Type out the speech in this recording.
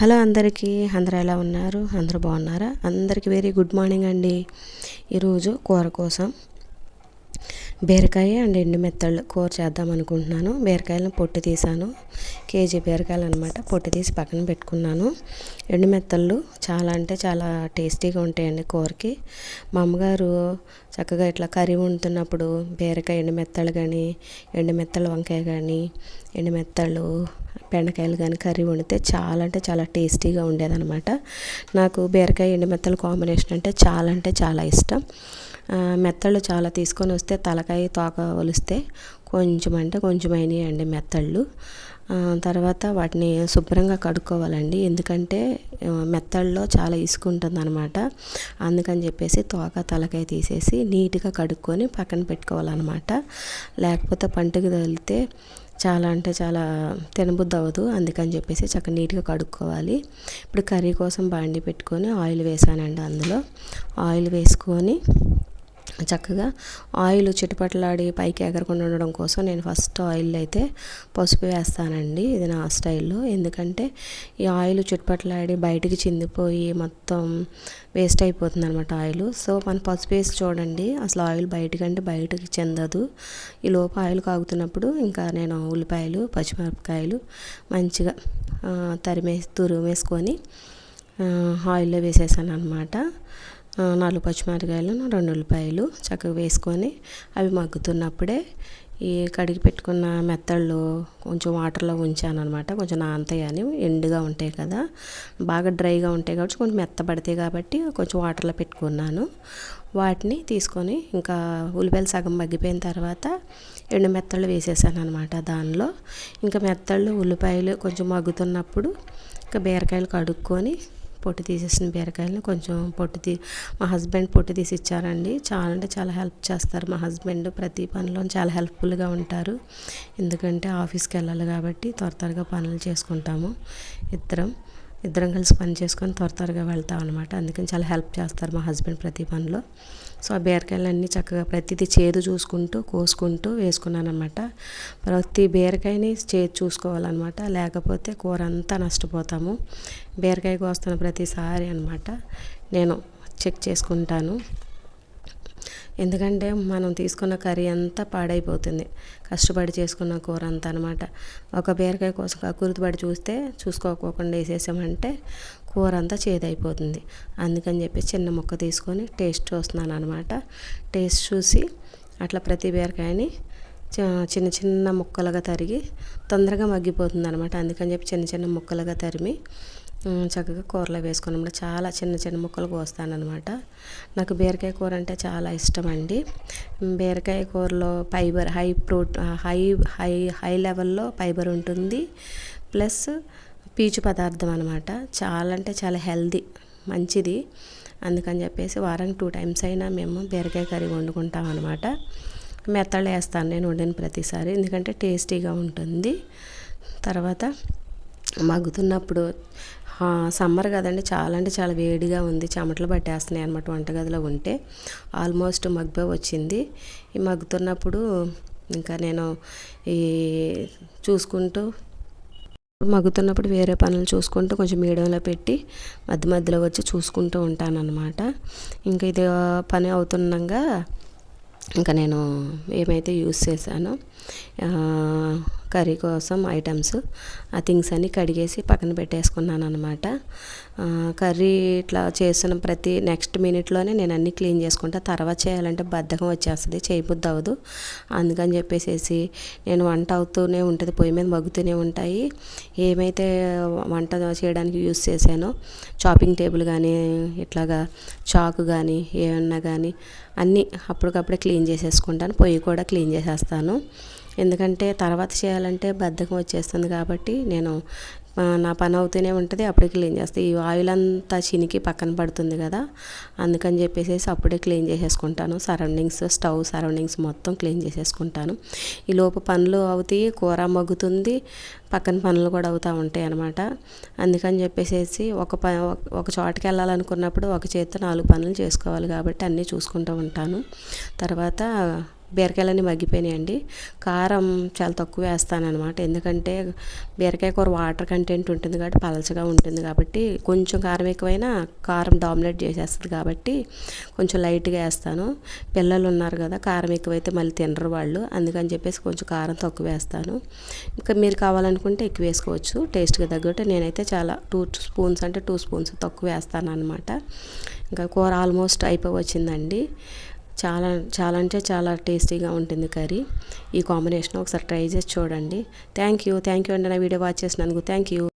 Hello అందరికీ అందరూ ఎలా ఉన్నారు? అందరూ బాగున్నారా? అందరికీ వెరీ గుడ్ మార్నింగ్ అండి. ఈరోజు కూర కోసం బీరకాయ అండ్ ఎండు మెత్తళ్ళు కూర చేద్దాం అనుకుంటున్నాను. బీరకాయలను పొట్టు తీసాను. కేజీ బీరకాయలు అనమాట పొట్టు తీసి పక్కన పెట్టుకున్నాను. ఎండు మెత్తళ్ళు చాలా అంటే చాలా టేస్టీగా ఉంటాయండి కూరకి. మా అమ్మగారు చక్కగా ఇట్లా కర్రీ వండుతున్నప్పుడు బీరకాయ ఎండు మెత్తలు కానీ ఎండు మెత్తలు వంకాయ కానీ ఎండు మెత్తళ్ళు బెండకాయలు కానీ కర్రీ వండితే చాలా అంటే చాలా టేస్టీగా ఉండేదనమాట నాకు బీరకాయ ఎండు మెత్తలు కాంబినేషన్ అంటే చాలా అంటే చాలా ఇష్టం. మెత్తళ్ళు చాలా తీసుకొని వస్తే తలకాయ తోక ఒలిస్తే కొంచెం అంటే కొంచెం అయినాయండి మెత్తళ్ళు. తర్వాత వాటిని శుభ్రంగా కడుక్కోవాలండి. ఎందుకంటే మెత్తల్లో చాలా ఇసుకుంటుంది అనమాట అందుకని చెప్పేసి తోక తలకాయ తీసేసి నీట్గా కడుక్కొని పక్కన పెట్టుకోవాలన్నమాట. లేకపోతే పంటకు తగిలితే చాలా అంటే చాలా తినబుద్ధి అవ్వదు అందుకని చెప్పేసి చక్కగా నీట్గా కడుక్కోవాలి. ఇప్పుడు కర్రీ కోసం బాండి పెట్టుకొని ఆయిల్ వేసానండి అందులో. ఆయిల్ వేసుకొని చక్కగా ఆయిల్ చిటపట్లాడి పైకి ఎగరకుండా ఉండడం కోసం నేను ఫస్ట్ ఆయిల్ అయితే పసుపు వేస్తానండి. ఇది నా స్టైల్లో. ఎందుకంటే ఈ ఆయిల్ చిటపట్లాడి బయటికి చిందిపోయి మొత్తం వేస్ట్ అయిపోతుంది అనమాట ఆయిల్. సో మన పసుపు వేసి చూడండి. అసలు ఆయిల్ బయటకంటే బయటకి చెందదు. ఈ లోపు ఆయిల్ కాగుతున్నప్పుడు ఇంకా నేను ఉల్లిపాయలు పచ్చిమిరపకాయలు మంచిగా తరిమేసి తురుమేసుకొని ఆయిల్లో వేసేసాను అనమాట నాలుగు పచ్చిమిరకాయలు రెండు ఉల్లిపాయలు చక్కగా వేసుకొని అవి మగ్గుతున్నప్పుడే ఈ కడిగి పెట్టుకున్న మెత్తళ్ళు కొంచెం వాటర్లో ఉంచాను అనమాట కొంచెం నానతాయని ఎండుగా ఉంటాయి కదా. బాగా డ్రైగా ఉంటాయి కాబట్టి కొంచెం మెత్తబడతాయి కాబట్టి కొంచెం వాటర్లో పెట్టుకున్నాను. వాటిని తీసుకొని ఇంకా ఉల్లిపాయలు సగం మగ్గిపోయిన తర్వాత ఎండు మెత్తళ్ళు వేసేసాను అనమాట దానిలో. ఇంకా మెత్తళ్ళు ఉల్లిపాయలు కొంచెం మగ్గుతున్నప్పుడు ఇంకా బీరకాయలు కడుక్కొని పొట్టు తీసేసిన బీరకాయలను కొంచెం పొట్టు తీ మా హస్బెండ్ పొట్టు తీసి ఇచ్చారండి చాలా అంటే చాలా హెల్ప్ చేస్తారు మా హస్బెండ్. ప్రతి పనిలో చాలా హెల్ప్ఫుల్గా ఉంటారు. ఎందుకంటే ఆఫీస్కి వెళ్ళాలి కాబట్టి త్వర త్వరగా పనులు చేసుకుంటాము. ఇద్దరం. ఇద్దరం కలిసి పని చేసుకొని త్వర త్వరగా వెళ్తాం అనమాట అందుకని చాలా హెల్ప్ చేస్తారు మా హస్బెండ్ ప్రతి పనిలో. సో ఆ బీరకాయలన్నీ చక్కగా ప్రతిదీ చేదు చూసుకుంటూ కోసుకుంటూ వేసుకున్నాను అనమాట ప్రతి బీరకాయని చేదు చూసుకోవాలన్నమాట. లేకపోతే కూర అంతా నష్టపోతాము. బీరకాయ కోస్తున్న ప్రతిసారి అనమాట నేను చెక్ చేసుకుంటాను. ఎందుకంటే మనం తీసుకున్న కర్రీ అంతా పాడైపోతుంది. కష్టపడి చేసుకున్న కూర అంతా అనమాట ఒక బీరకాయ కోసం కురుతుపడి చూస్తే చూసుకోకోకుండా వేసేసామంటే కూర అంతా చేదైపోతుంది. అందుకని చెప్పి చిన్న ముక్క తీసుకొని టేస్ట్ చూస్తున్నాను అనమాట టేస్ట్ చూసి అట్లా ప్రతి బీరకాయని చిన్న చిన్న ముక్కలుగా తరిగి తొందరగా మగ్గిపోతుంది అనమాట అందుకని చెప్పి చిన్న చిన్న ముక్కలుగా తరిమి చక్కగా కూరలో వేసుకున్నప్పుడు చాలా చిన్న చిన్న ముక్కలు కోస్తానమాట నాకు బీరకాయ కూర అంటే చాలా ఇష్టం అండి బీరకాయ కూరలో ఫైబర్ హై ప్రోట్ హై హై హై లెవెల్లో ఫైబర్ ఉంటుంది. ప్లస్ పీచు పదార్థం అనమాట చాలా అంటే చాలా హెల్దీ మంచిది. అందుకని చెప్పేసి వారానికి టూ టైమ్స్ అయినా మేము బీరకాయ కర్రీ వండుకుంటాం అనమాట మెత్తళ్ళు వేస్తాను నేను వండిన ప్రతిసారి ఎందుకంటే టేస్టీగా ఉంటుంది. తర్వాత మగ్గుతున్నప్పుడు సమ్మర్ కదండి చాలా అంటే చాలా వేడిగా ఉంది చెమటలు పట్టేస్తున్నాయి అనమాట వంటగదిలో ఉంటే. ఆల్మోస్ట్ మగ్గు వచ్చింది. ఈ మగ్గుతున్నప్పుడు ఇంకా నేను ఈ చూసుకుంటూ మగ్గుతున్నప్పుడు వేరే పనులు చూసుకుంటూ కొంచెం మీడియంలో పెట్టి మధ్య మధ్యలో వచ్చి చూసుకుంటూ ఉంటాను అనమాట ఇంకా ఇది పని అవుతుండగా ఇంకా నేను ఏమైతే యూస్ చేశానో కర్రీ కోసం ఐటమ్స్ ఆ థింగ్స్ అన్నీ కడిగేసి పక్కన పెట్టేసుకున్నాను అనమాట కర్రీ ఇట్లా చేసిన ప్రతి నెక్స్ట్ మినిట్లోనే నేను అన్నీ క్లీన్ చేసుకుంటా. తర్వాత చేయాలంటే బద్ధకం వచ్చేస్తుంది చేయబుద్ది అవ్వదు. అందుకని చెప్పేసి నేను వంట అవుతూనే ఉంటుంది పొయ్యి మీద మగ్గుతూనే ఉంటాయి. ఏమైతే వంట చేయడానికి యూస్ చేశానో చాపింగ్ టేబుల్ కానీ ఇట్లాగా చాకు కానీ ఏమన్నా కానీ అన్నీ అప్పటికప్పుడే క్లీన్ చేసేసుకుంటాను. పొయ్యి కూడా క్లీన్ చేసేస్తాను. ఎందుకంటే తర్వాత చేయాలంటే బద్ధకం వచ్చేస్తుంది కాబట్టి నేను నా పని అవుతూనే ఉంటుంది అప్పుడే క్లీన్ చేస్తాను ఈ ఆయిల్ అంతా చినికి పక్కన పడుతుంది కదా అందుకని చెప్పేసి అప్పుడే క్లీన్ చేసేసుకుంటాను. సరౌండింగ్స్ స్టవ్ సరౌండింగ్స్ మొత్తం క్లీన్ చేసేసుకుంటాను. ఈ లోపు పనులు అవుతాయి కూర మగ్గుతుంది పక్కన పనులు కూడా అవుతూ ఉంటాయి అనమాట అందుకని చెప్పేసి ఒక ప ఒక చోటకి వెళ్ళాలనుకున్నప్పుడు ఒక చేతితో నాలుగు పనులు చేసుకోవాలి కాబట్టి అన్నీ చూసుకుంటూ ఉంటాను. తర్వాత బీరకాయలన్నీ మగ్గిపోయినాయండి. కారం చాలా తక్కువ వేస్తానమాట ఎందుకంటే బీరకాయ కూర వాటర్ కంటెంట్ ఉంటుంది కాబట్టి పలచగా ఉంటుంది కాబట్టి కొంచెం కారం ఎక్కువైనా కారం డామినేట్ చేసేస్తుంది కాబట్టి కొంచెం లైట్గా వేస్తాను. పిల్లలు ఉన్నారు కదా కారం ఎక్కువైతే మళ్ళీ తినరు వాళ్ళు. అందుకని చెప్పేసి కొంచెం కారం తక్కువ వేస్తాను. ఇంకా మీరు కావాలనుకుంటే ఎక్కువ వేసుకోవచ్చు. టేస్ట్గా తగ్గట్టు నేనైతే చాలా టూ స్పూన్స్ అంటే టూ స్పూన్స్ తక్కువ వేస్తాను అనమాట ఇంకా కూర ఆల్మోస్ట్ అయిపోయి వచ్చిందండి చాలా చాలా అంటే చాలా టేస్టీగా ఉంటుంది కర్రీ. ఈ కాంబినేషన్ ఒకసారి ట్రై చేసి చూడండి. థ్యాంక్ యూ థ్యాంక్ యూ అండి నా వీడియో వాచ్ చేసినందుకు. Thank you